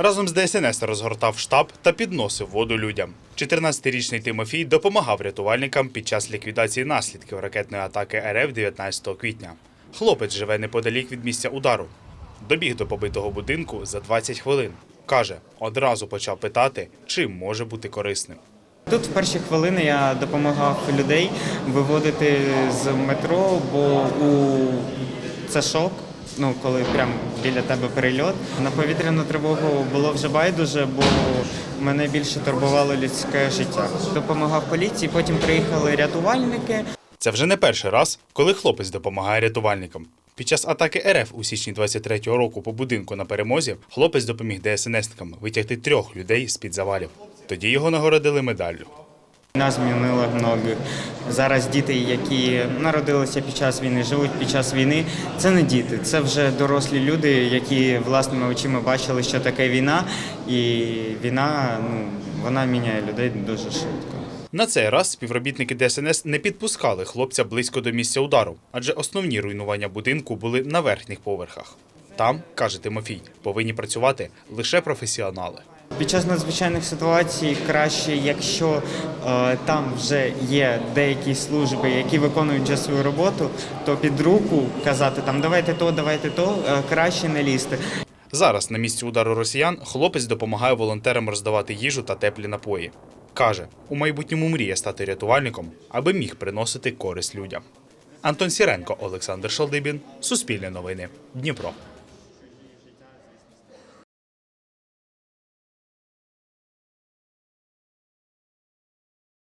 Разом з ДСНС розгортав штаб та підносив воду людям. 14-річний Тимофій допомагав рятувальникам під час ліквідації наслідків ракетної атаки РФ 19 квітня. Хлопець живе неподалік від місця удару. Добіг до побитого будинку за 20 хвилин. Каже, одразу почав питати, чим може бути корисним. Тут в перші хвилини я допомагав людей виводити з метро, бо у це шок. Ну, коли прямо біля тебе перельот. На повітряну тривогу було вже байдуже, бо мене більше турбувало людське життя. Допомагав поліції, потім приїхали рятувальники. Це вже не перший раз, коли хлопець допомагає рятувальникам. Під час атаки РФ у січні 23-го року по будинку на перемозі хлопець допоміг ДСНСникам витягти трьох людей з-під завалів. Тоді його нагородили медаллю. Війна змінила многих. Зараз діти, які народилися під час війни, живуть під час війни. Це не діти, це вже дорослі люди, які власними очима бачили, що таке війна, і війна ну вона міняє людей дуже швидко. На цей раз співробітники ДСНС не підпускали хлопця близько до місця удару, адже основні руйнування будинку були на верхніх поверхах. Там, каже Тимофій, повинні працювати лише професіонали. Під час надзвичайних ситуацій краще, якщо е, там вже є деякі служби, які виконують вже свою роботу, то під руку казати там давайте то, давайте то, е, краще не лізти. Зараз на місці удару росіян хлопець допомагає волонтерам роздавати їжу та теплі напої. Каже, у майбутньому мріє стати рятувальником, аби міг приносити користь людям. Антон Сіренко, Олександр Шалдибін, Суспільне новини, Дніпро.